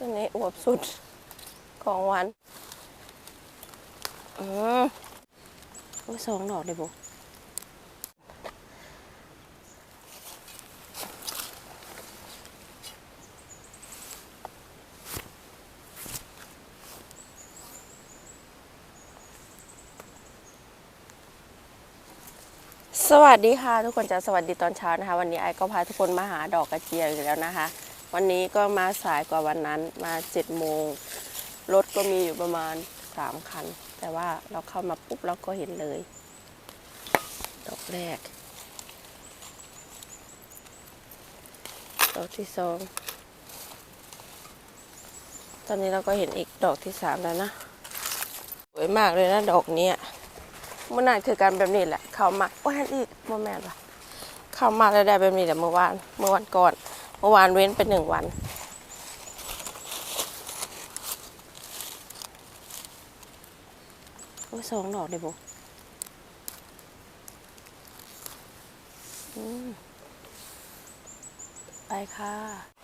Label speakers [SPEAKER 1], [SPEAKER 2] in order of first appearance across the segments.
[SPEAKER 1] ตัวนี้อวบสุดของวัน อืมโอ้ยสองดอกเลยบุสวัสดีค่ะทุกคนจะสวัสดีตอนเช้านะคะ วันนี้ไอก็พาทุกคนมาหาดอกกระเจียวอีกแล้วนะคะ วันนี้ก็มาสายกว่าวันนั้นมาเจ็ดโมงรถก็มีอยู่ประมาณสามคัน แต่ว่าเราเข้ามาปุ๊บเราก็เห็นเลย ดอกแรก ดอกที่สองตอนนี้เราก็เห็นอีกดอกที่สามแล้วนะ สวยมากเลยนะดอกเนี้ยมันน่าคือการแบบนี้แหละ เข้ามาโอ้ยอีกโมแมนปะเข้ามาแล้วได้แบบนี้แหละเมื่อวานเมื่อวันก่อน เมื่อวานเว้นเป็นหนึ่งวัน โอ้สองดอกเลยบุอืมไปค่ะ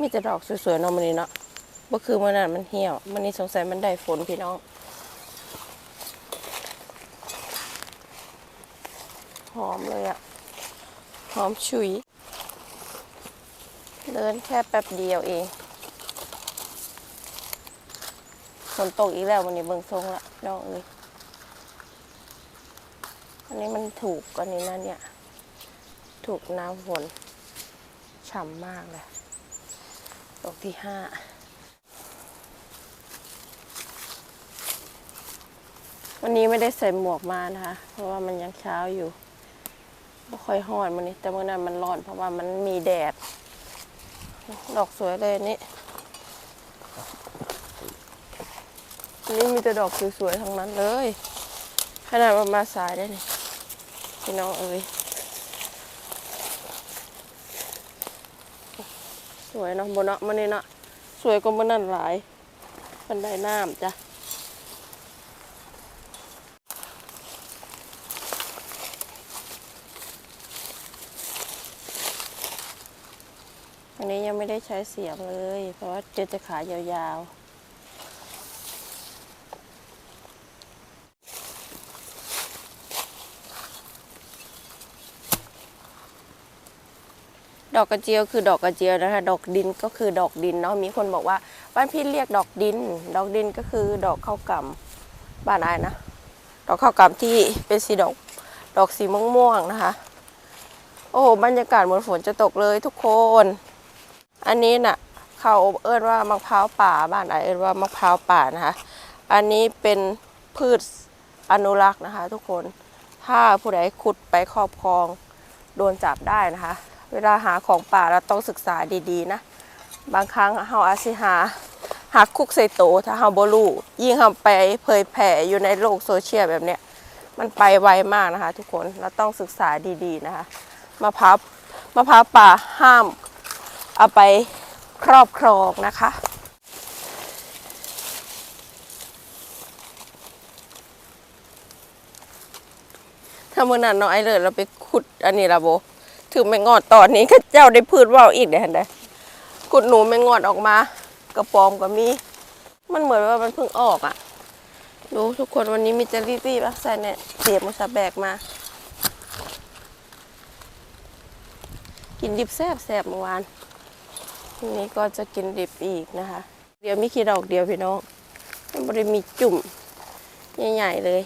[SPEAKER 1] มีแต่ดอกสวยๆเนาะมันนี้เนาะบ่คือมันนั้นมันเหี่ยวมันนี้สงสัยมันได้ฝนพี่น้อง หอมเลยอะหอมฉุย เดินแค่แป๊บเดียวเองฝนตกอีกแล้ววันนี้เบิ่งทรงละดอกนี้อันนี้มันถูกกว่านี้นะเนี่ย ถูกน้ำฝนฉ่ำมากเลย ดอกที่ห้าวันนี้ไม่ได้ใส่หมวกมานะคะ เพราะว่ามันยังเช้าอยู่ไม่ค่อยหอนวันนี้ แต่เมื่อนั้นมันร้อนเพราะว่ามันมีแดด ดอกสวยเลยนี่นนี้มีแต่ดอกสวยๆทั้งนั้นเลย ขนาดมาสายได้นี่พี่น้องเอ้ย สวยเนาะบนเนาะมันนี่เนาะสวยกว่ามันนั่นหลายมันได้น้ำจ้ะอันนี้ยังไม่ได้ใช้เสียมเลย เพราะว่าเจจะขายาวๆ ดอกกระเจียวคือดอกกระเจียวนะคะ ดอกดินก็คือดอกดินเนาะมีคนบอกว่าบ้านพี่เรียกดอกดิน ดอกดินก็คือดอกข้าวกล่ำบ้านอายนะ ดอกข้าวกล่ำที่เป็นสีดอกดอกสีม่วงๆนะคะ โอ้โหบรรยากาศเหมือนฝนจะตกเลยทุกคน อันนี้น่ะเขาเอิ้นว่ามะพร้าวป่าบ้านอายเอิ้นว่ามะพร้าวป่านะคะ อันนี้เป็นพืชอนุรักษ์นะคะ ทุกคนถ้าผู้ใดขุดไปครอบครองโดนจับได้นะคะ เวลาหาของป่าเราต้องศึกษาดีๆนะ บางครั้งเฮาอาจสิหาหาคุกใส่โตถ้าเฮาบ่รู้ยิ่งเฮาไปเผยแผ่อยู่ในโลกโซเชียลแบบเนี้ยมันไปไวมากนะคะ ทุกคนเราต้องศึกษาดีๆนะคะมะพร้าวมะพร้าวป่าห้ามเอาไปครอบครองนะคะถ้ามื่อนั้นน้องไอเลยเราไปขุดอันนี้ละโบ ถึงไม่งอดตอนนี้ก็เจ้าได้พืชว่าวอีกเดี๋ยเห็นได้ขุดหนูไม่งอดออกมา กระปอมก็มี มันเหมือนว่ามันเพิ่งออกอะ่ะ ดูทุกคนวันนี้มีจะรีบๆอะใส่เนี่ยเสียบมุสาแบกมา กินดิบแซ่บแซ่บเมื่อวานวันนี้ก็จะกินดิบอีกนะคะ เดี๋ยวมีขี้ดอกเดียวพี่น้องมันบริมีจุ่มใหญ่ๆเลย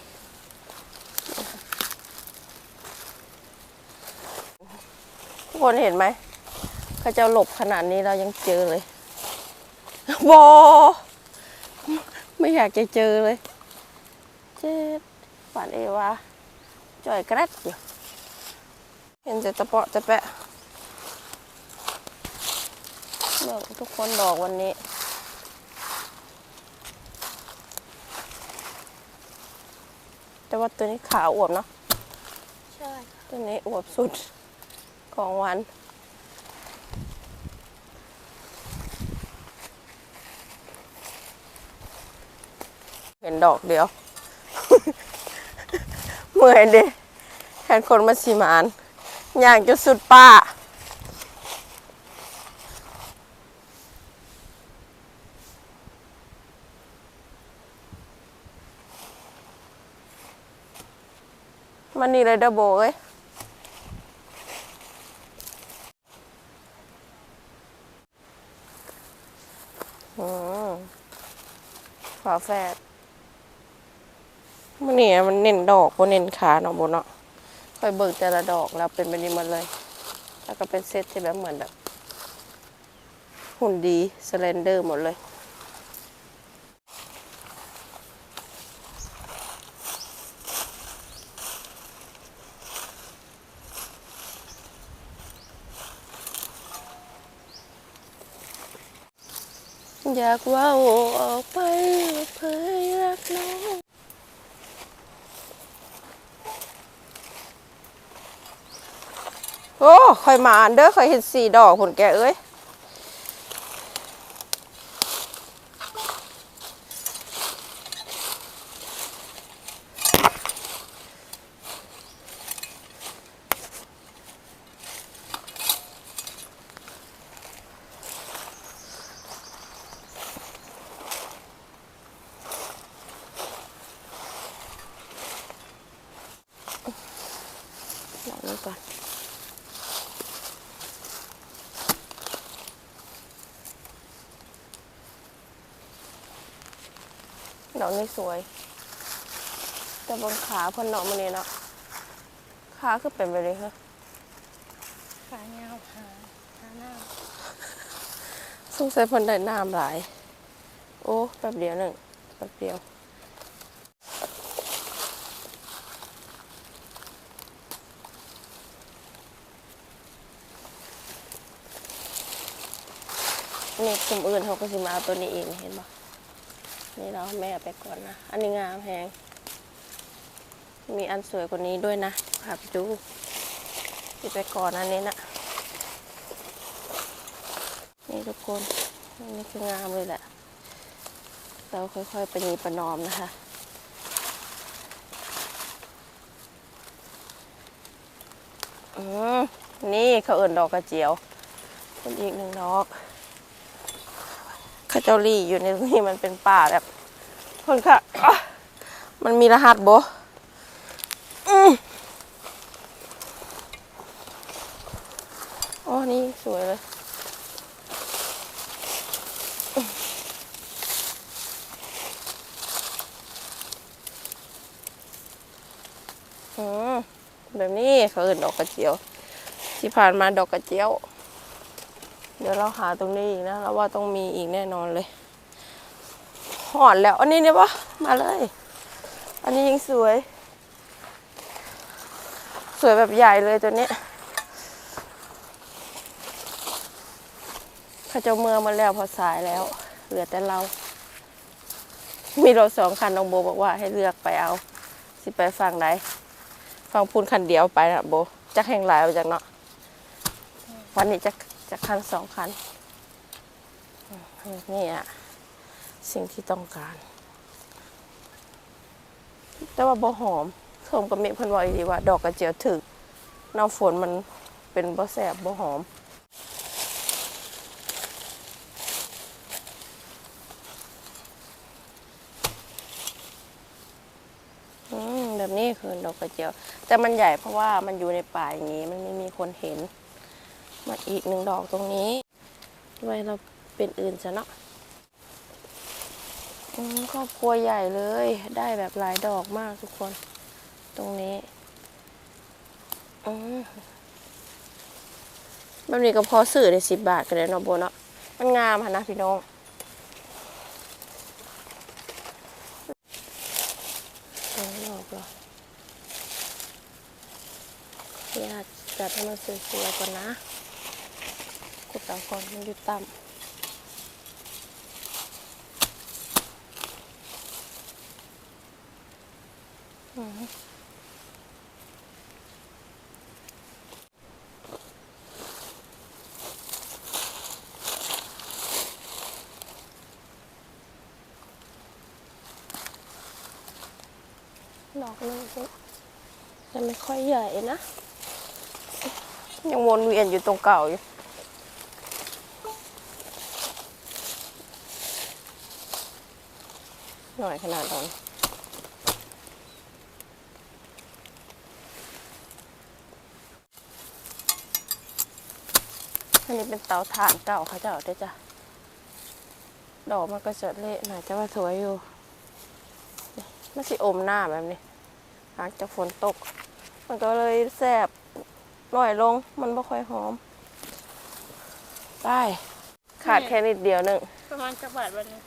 [SPEAKER 1] ทุก คนเห็นไหมเขาจะหลบขนาดนี้เรายังเจอเลยบอไม่อยากจะเจอเลย เจ็ดฝันเอวาจ่อยกระดอยู่เห็นจะตะเปาะจะแปะเลือกทุกคนดอกวันนี้แต่ว่าตัวนี้ขาวอวบเนาะ
[SPEAKER 2] ใช่
[SPEAKER 1] ตัวนี้อวบสุด ของวันเห็นดอกเดียว เมื่อยเด้แทนคนมาสีมานย่างจนสุดป้ามันนี่เลยเดอโบเอ้ยอืมฝาแฝดมันนี่มันเน้นดอกบนเน้นขาเนาะบนเนาะค่อยเบิกแต่ละดอกแล้วเป็นแบบนี้หมดเลย แล้วก็เป็นเซตที่แบบเหมือนแบบ หุ่นดีสแลนเดอร์หมดเลย อยากว่าออกไปเผยรักน้องโอ้ค่อยมาอันเด้อค่อยเห็นสีดอกผลแกเอ้ย ดอกนี้สวย แต่บนขาเพ่นเนาะมันนี่เนาะขาคือเป็นไปเลยฮะ
[SPEAKER 2] ขาเงาหาหาหน้า
[SPEAKER 1] สงสัยเพ่นได้น้ำหลาย โอ้แป๊บเดียวหนึ่งแป๊บเดียวนี่กลุ่มอื่นเขาก็สิมาเอาตัวนี้เองเห็นปะ นี่เราแม่ไปก่อนนะ อันนี้งามแพงมีอันสวยกว่านี้ด้วยนะพาไปดูที่ไปก่อนอันนี้นะนี่ทุกคนนี่คืองามเลยแหละ เราค่อยๆประนีประนอมนะคะอืมนี่เขาเอิ่นดอกกระเจียวเป็นอีกหนึ่งดอก ข้าเจ้าลี่อยู่ในนี่มันเป็นป่าแบบคนค่ะมันมีรหัสบ่อ๋อ นี่สวยเลยอืมแบบนี้เขาเอื่นดอกกระเจียว ที่ผ่านมาดอกกระเจียว เดี๋ยวเราหาตรงนี้อีกนะเราว่าต้องมีอีกแน่นอนเลยหอนแล้ว อันนี้เนี่ยปะมาเลย อันนี้ยิ่งสวย สวยแบบใหญ่เลยตัวนี้ขาเจะเมืองมาแล้วพอสายแล้ว เหลือแต่เรา มีรถสองคันน้องโบบอกว่าให้เลือกไปเอา สิไปฝั่งไหนฝั่งพูนคันเดียวไปนะโบจักแห่งหลายเอาจากเนาะวันนี้จะ จะคันสองคันนี่อะสิ่งที่ต้องการ แต่ว่าบ่หอมเคิมกับเมฆพิ่นวอีหลีว่า ดอกกระเจียวถึกน้ำฝนมันเป็นบ่แสบบ่หอมอืมแบบนี้คือดอกกระเจียว แต่มันใหญ่เพราะว่ามันอยู่ในป่าอย่างนี้ มันไม่มีคนเห็น มาอีกหนึ่งดอกตรงนี้ ไว้เราเป็นอื่นซะเนาะอืมครอบครัวใหญ่เลย ได้แบบหลายดอกมากทุกคน ตรงนี้อืมแบบนี้ก็พอซื้อได้สิบบาทกันเลยเนาะโบเนาะมันงามค่ะนะพี่น้องตรงนี้อกเหรอญาติจัดให้มันสวยๆก่อนนะ กดเอาก่อนมันอยู่ต่ำอืมดอกนึงก็แต่ไม่ค่อยใหญ่นะ ยังวนเวียนอยู่ตรงเก่าอยู่ หน่อยขนาดนั้นอันนี้เป็นเตาถ่านเก่าเขาเจ้าเด้อจ้ะ ดอกมันก็จะเละหน่อยแต่ว่าสวยอยู่นี่มันสิอมหน้าแบบนี้หลังจากฝนตก มันก็เลยแสบหน่อยลง มันไม่ค่อยหอม ได้ ขาดแค่นิดเดียวหนึ่ง
[SPEAKER 2] ประมาณจักบาทวันนี้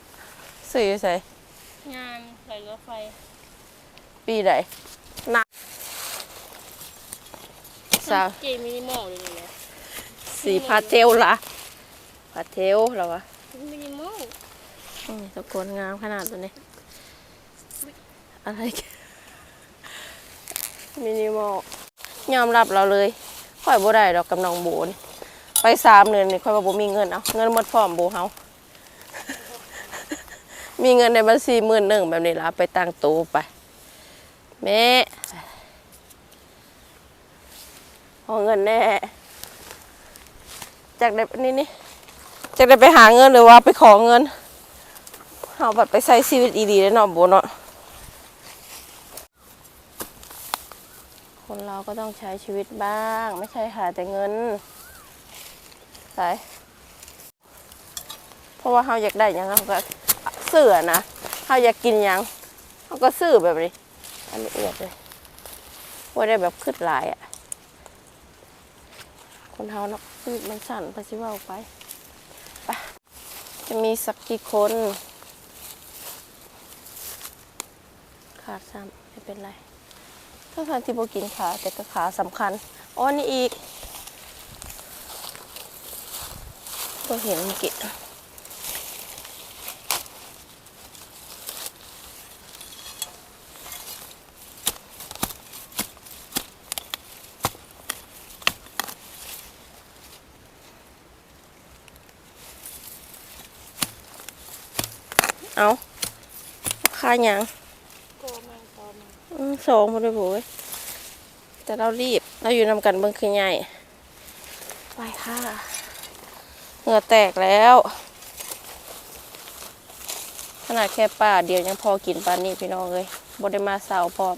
[SPEAKER 1] สื่อใส่
[SPEAKER 2] งานไหลรถไฟ
[SPEAKER 1] ปีใดนักสาว
[SPEAKER 2] เจมินิมอลเลยเนี่ย
[SPEAKER 1] สีพาเทลละพาเทลเหรอวะ
[SPEAKER 2] มินิมอล
[SPEAKER 1] อืมตะโกนงามขนาดตัวนี้ อะไรกันมินิมอลยอมรับเราเลยค่อยบ่ได้ดอกกับน้องโบนไปสามเดือนนี่ค่อยว่าบ่มีเงินเอาเงินหมดพร้อมโบเฮา มีเงินในบัญชีหมื่นหนึ่งแบบนี้ละไปตั้งตู้ไปแม่เอาเงินแน่จากได้นี่นี่จากได้ไปหาเงินหรือว่าไปขอเงินเอาแบบไปใช้ชีวิตดีๆแล้เนาะโบเนาะคนเราก็ต้องใช้ชีวิตบ้าง ไม่ใช่หาแต่เงินใช่เพราะว่าเราอยากได้หยังเราก็ ซื้อนะเราอยากกินยังเราก็ซื้อแบบนี้อันนี้เอียดเลยว่าได้แบบขึ้นหลายอะ คนเฮาเนาะชีวิตมันสั่นไปสิเว่าไปไป จะมีสักกี่คน ขาดซ้ำไม่เป็นไรถ้าทานที่โบกินขาแต่ก็ขาสำคัญอ๋อนี่อีกก็เห็นเมื่อกี้ เอาค่าหยัง
[SPEAKER 2] โกมันโกมัน
[SPEAKER 1] อืมสองคนเลยโว้ยแต่เรารีบ เราอยู่นำกันเบิ่งคือใหญ่ไปค่ะ เหงื่อแตกแล้ว ขนาดแค่ป่าเดียวยังพอกินปลานี่พี่น้องเลยบ่ได้มาเสาพร้อม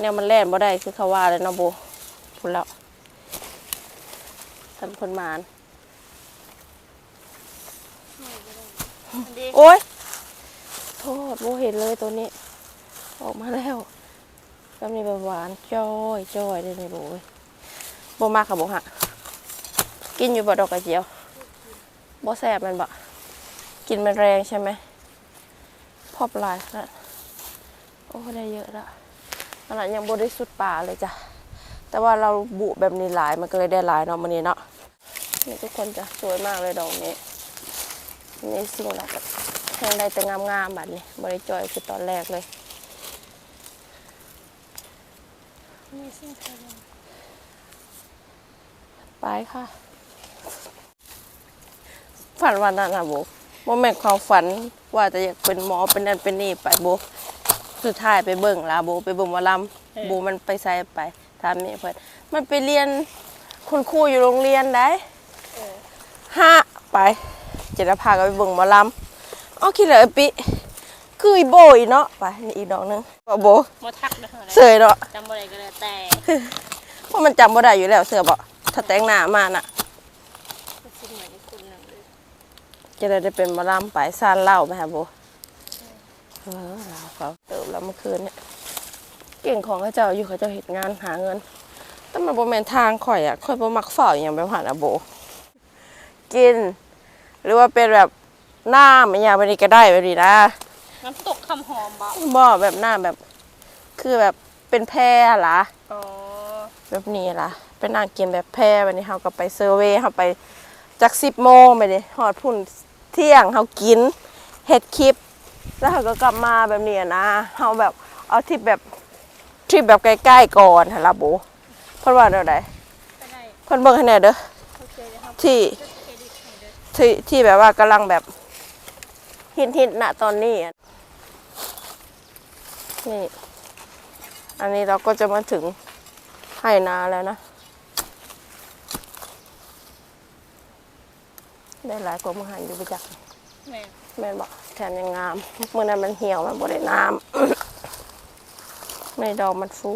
[SPEAKER 1] แนวมันแล่นบ่ได้คือเขาว่าเลยเนาะโบพูดแล้วทันคนมาน
[SPEAKER 2] อันนี้
[SPEAKER 1] โอ๊ย โทษโบเห็นเลยตัวนี้ ออกมาแล้วก็มีแบบหวานจ้อยจ้อยเลยนี่โบยโบมากค่ะโบฮะกินอยู่บ่ดอกกระเจียวโบแสบมันบ่กินมันแรงใช่ไหมพอบลายขนาดโอ้ได้เยอะละขนาดยังโบได้สุดป่าเลยจ้ะแต่ว่าเราบุแบบนี้หลายมันก็เลยได้หลายเนาะมันนี้เนาะนี่ทุกคนจะสวยมากเลยดอกนี้นี่สิ่งหลัก แทงได้แต่งามๆแบบนี้บริจอยคือตอนแรกเลย
[SPEAKER 2] มีสิ่งเธอเลย
[SPEAKER 1] ไปค่ะ ฝันวันนั้นนะโบโมแม่นความฝันว่าจะอยากเป็นหมอเป็นนั่นเป็นนี่ไปโบสุดท้ายไปเบิ่งลาโบไปเบิ่งหมอลำโบมันไปใส่ไปทำนี่เพิ่นมันไปเรียนคุณครูอยู่โรงเรียนได้
[SPEAKER 2] เออ
[SPEAKER 1] ห้าไปเจรพาก็ไปเบิ่งหมอลำ เอาคิดเลยไอ้ปิคืออีโบอีเนาะไปนี่อีกดอกหนึงบ่โบ
[SPEAKER 2] มาทักนะเท่าไหร่
[SPEAKER 1] เสยเนาะ
[SPEAKER 2] จำอะไรก็แล้วแต่
[SPEAKER 1] เพราะมันจำบ่ได้อยู่แล้วเสือบ่ถ้าแต่งหน้ามาน่ะ
[SPEAKER 2] ก็สิ่งเหมือนในคุณนั่นเลย
[SPEAKER 1] จะได้ได้เป็นหมะลำไปซ่านเหล้าไหมฮะโบเออเราเขาเติมแล้วเมื่อคืนเนี่ยเก่งของเขาเจ้าอยู่เขาเจ้าเหตุงานหาเงินแต่มันบ่แม่นทางข่อยอะข่อยบ่มักเฝ้าอหย่างแบบหันอะโบ กิน หรือว่าเป็นแบบ น้ำอหย่างแบบนี้ก็ได้แบบนี้นะ
[SPEAKER 2] น้ำตกคำหอมบ่
[SPEAKER 1] บ่แบบน้ำแบบ คือแบบเป็นแพร่ล่ะ
[SPEAKER 2] อ๋อ
[SPEAKER 1] แบบนี้ล่ะเป็นนางกินแบบแพร่วันนี้เขาก็ไปเซอร์เวย์เขาไปจากสิบโมงไปเลยหอดพุ่นเที่ยงเขากินเฮ็ดคลิป แล้วเขาก็กลับมาแบบนี้นะเขาแบบเอาทริปแบบทริปแบบใกล้ๆก่อนฮะล่ะโบเพิ่นว่าเดี๋ยวใด
[SPEAKER 2] ก็ได้
[SPEAKER 1] เพิ่นเบิ่งให้แหน่เด้อ
[SPEAKER 2] โอเคเดี๋ยวครับ
[SPEAKER 1] ที่
[SPEAKER 2] จะเครดิตให้เด้อ
[SPEAKER 1] ที่ที่แบบว่ากำลังแบบ ฮิตฮิตๆณตอนนี้อะนี่ อันนี้เราก็จะมาถึงไหนาแล้วนะ ได้หลายกว่ามือหันอยู่ไปจัก
[SPEAKER 2] แม่
[SPEAKER 1] แม่นบอกแทนยังงามเมื่อนั้นมันเหี่ยวมันบริน้ำในดอกมันฟู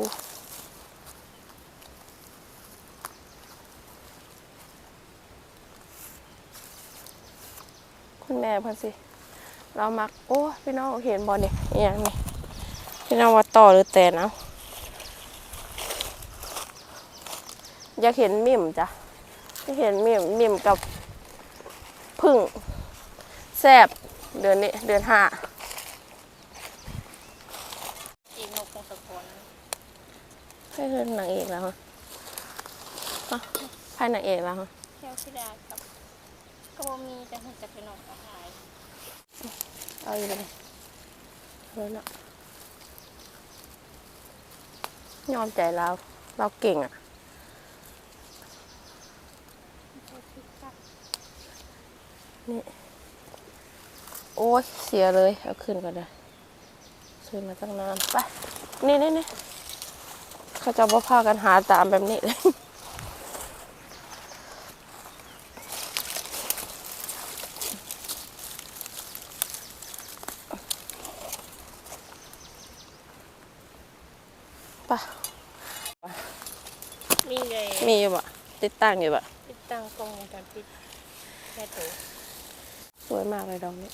[SPEAKER 1] คุณแม่เพิ่นสิ เรามักโอ้พี่น้องเห็นบอลนี่อหย่างนี้พี่น้องว่าต่อหรือแต่นเอาอยากเห็นมิ่มจ้ะอยากเห็นมิ่มมิ่มกับพึ่งแซบเดือนนี้เดือนห้า
[SPEAKER 2] อีกนกคงสะกอน
[SPEAKER 1] ให้คือนางเอกแล้วฮะฮะไพ่นางเอกแล้วฮะ
[SPEAKER 2] แก้วพิดากับก็บ่มีแต่เห็นแต่เป็นนกกระหาย
[SPEAKER 1] เอาอยู่เลยเลยนะยอมใจเราเราเก่งอะนี่โอ้ยเสียเลย เอาขึ้นก่อนเลยซื้อมาตั้งนานไป นี่นี่นี่เขาจะบ่พากันหาตามแบบนี้เลย ไป
[SPEAKER 2] มีเลย
[SPEAKER 1] มีอยู่บ่ติดตั้งอยู่บ่
[SPEAKER 2] ติดตั้งกล้องวงจรปิดแค่ตัว
[SPEAKER 1] สวยมากเลยดอกนี้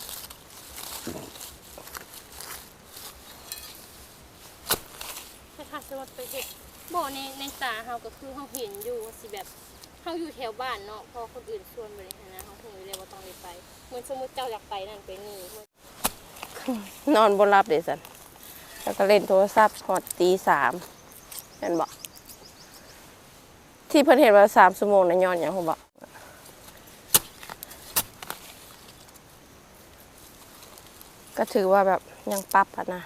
[SPEAKER 2] ถ้าถ้าสมมติไปเห็นบ่ในในตาเฮาก็คือเฮาเห็นอยู่ว่าสิแบบเฮาอยู่แถวบ้านเนาะพอคนอื่นชวนไปเลยนะเฮาคงอยู่เลยว่าต้องได้ไปเหมือนสมมุติเจ้าอยากไปนั่นไปนี่
[SPEAKER 1] นอนบนรับเดซัน แล้วก็เล่นโทรศัพท์หอดตีสามเห็นบอกที่เพิ่นเห็นว่าสามชั่วโมงนะย้อนอย่างผมบอกก็ถือว่าแบบยังปรับอะนะ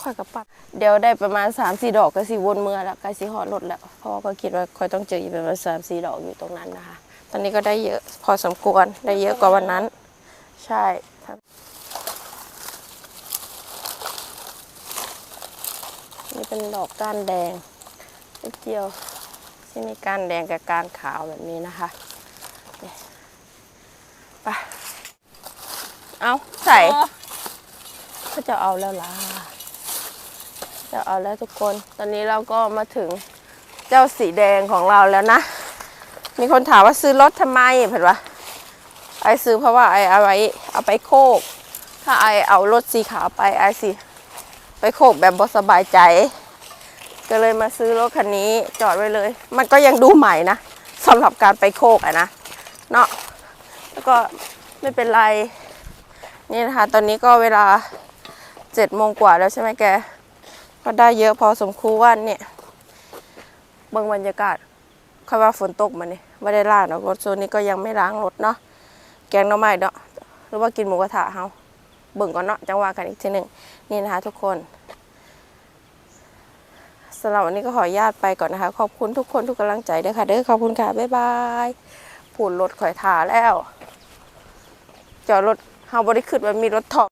[SPEAKER 1] ค่อยกับปรับ เดี๋ยวได้ประมาณสามสี่ดอกก็สิวนเมื่อแล้วก็สิหอดรถแล้วเพราะว่าก็คิดว่าค่อยต้องเจออีกประมาณสามสี่ดอกอยู่ตรงนั้นนะคะ ตอนนี้ก็ได้เยอะพอสมควรได้เยอะกว่าวันนั้น ใช่ครับ นี่เป็นดอกก้านแดงลูกเจียวที่มีก้านแดงกับก้านขาวแบบนี้นะคะนี่ไปเอาใส่ก็จะเอาแล้วล่ะจะเอาแล้วทุกคน ตอนนี้เราก็มาถึงเจ้าสีแดงของเราแล้วนะ มีคนถามว่าซื้อรถทำไมเผ็ดวะไอซื้อเพราะว่าไอเอาไว้เอาไปโคก ถ้าไอเอารถสีขาวไปไอสิ ไปโคกแบบบสบายใจ ก็เลยมาซื้อรถคันนี้จอดไว้เลย มันก็ยังดูใหม่นะสำหรับการไปโคกอะนะเนาะแล้วก็ไม่เป็นไร นี่นะคะ ตอนนี้ก็เวลาเจ็ดโมงกว่าแล้วใช่ไหมแก ก็ได้เยอะพอสมควรเนี่ยเบิ่งบรรยากาศค่อยว่าฝนตกมาเนี่ยไม่ได้ล้างเนาะรถโซนนี้ก็ยังไม่ล้างรถเนาะแกงหน้อไม้เนาะหรือว่ากินหมูกระทะเฮาเบิ่งก่อนเนาะจังหวะกันอีกทีหนึ่ง นี่นะคะทุกคนสำหรับวันนี้ก็ขออนุญาตไปก่อนนะคะ ขอบคุณทุกคนทุกกำลังใจด้วยค่ะเด้อขอบคุณค่ะ บ๊ายบายผูนรถข่อยถาแล้ว จอดรถเฮาบริขึ้นมันมีรถถอง